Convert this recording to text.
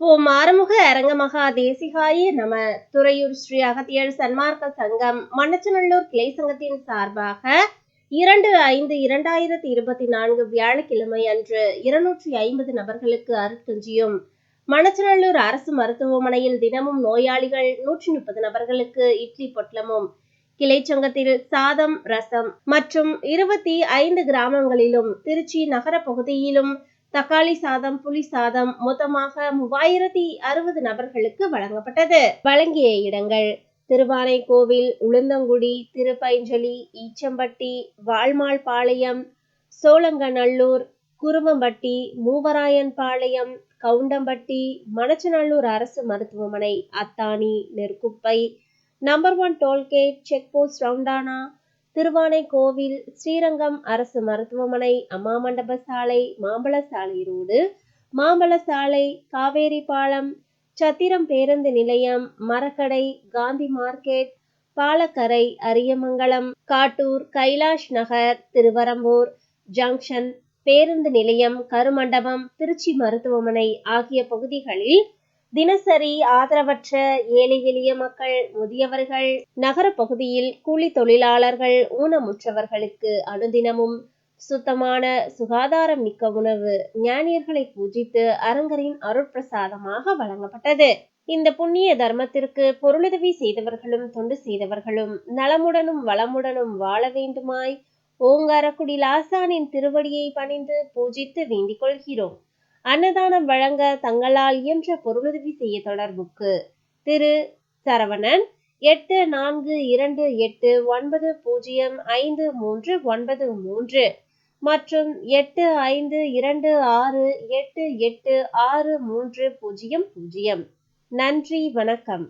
ஓம் ஆறுமுக அரங்கமகா தேசிகாயி நம. துறையூர் ஸ்ரீ அகத்தியர் சன்மார்க்க சங்கம் மண்ணச்சநல்லூர் கிளை சங்கத்தின் சார்பாக இரண்டு ஐந்து இரண்டாயிரத்தி இருபத்தி நான்கு வியாழக்கிழமை அன்று இருநூற்றி ஐம்பது நபர்களுக்கு அருட்கஞ்சியும் மணச்சநல்லூர் அரசு மருத்துவமனையில் தினமும் நோயாளிகள் நூற்றி முப்பது நபர்களுக்கு இட்லி பொட்டலமும் கிளை சங்கத்தில் சாதம் ரசம் மற்றும் இருபத்தி ஐந்து கிராமங்களிலும் திருச்சி நகர பகுதியிலும் தக்காளி சாதம் புளி சாதம் மொத்தமாக மூவாயிரத்தி அறுபது நபர்களுக்கு வழங்கப்பட்டது. வழங்கிய இடங்கள் திருவானைக்கோவில் உளுந்தங்குடி திருப்பைஞ்சலி ஈச்சம்பட்டி வாழ்மாள்பாளையம் சோழங்கநல்லூர் குருவம்பட்டி மூவராயன்பாளையம் கவுண்டம்பட்டி மணச்சநல்லூர் அரசு மருத்துவமனை Athani Nerkuppai number one toll gate check post ரவுண்டானா Thiruvanaikoil Srirangam அரசு மருத்துவமனை அம்மா மண்டப சாலை மாம்பழ சாலை ரோடு மாம்பழ சாலை காவேரி பாலம் சத்திரம் பேருந்து நிலையம் மரக்கடை காந்தி மார்க்கெட் பாலக்கரை அரியமங்கலம் காட்டூர் கைலாஷ் நகர் திருவரம்பூர் ஜங்ஷன் பேருந்து நிலையம் கருமண்டபம் திருச்சி மருத்துவமனை ஆகிய பகுதிகளில் தினசரி ஆதரவற்ற ஏழை எளிய மக்கள் முதியவர்கள் நகர பகுதியில் கூலி தொழிலாளர்கள் ஊனமுற்றவர்களுக்கு அனுதினமும் சுத்தமான சுகாதாரம் மிக்க உணவு ஞானியர்களை பூஜித்து அரங்கரின் அருட்பிரசாதமாக வழங்கப்பட்டது. இந்த புண்ணிய தர்மத்திற்கு பொருளுதவி செய்தவர்களும் தொண்டு செய்தவர்களும் நலமுடனும் வளமுடனும் வாழ வேண்டுமாய் ஓங்காரக்குடி லாசானின் திருவடியை பணிந்து பூஜித்து வேண்டிக் கொள்கிறோம். அன்னதானம் வழங்க தங்களால் இயன்ற பொருளுதவி செய்ய தொடர்புக்கு. திரு. சரவணன் எட்டு நான்கு இரண்டு எட்டு ஒன்பது பூஜ்ஜியம் ஐந்து மூன்று ஒன்பது மூன்று மற்றும் எட்டு ஐந்து இரண்டு ஆறு எட்டு எட்டு ஆறு மூன்று பூஜ்ஜியம் பூஜ்ஜியம். நன்றி வணக்கம்.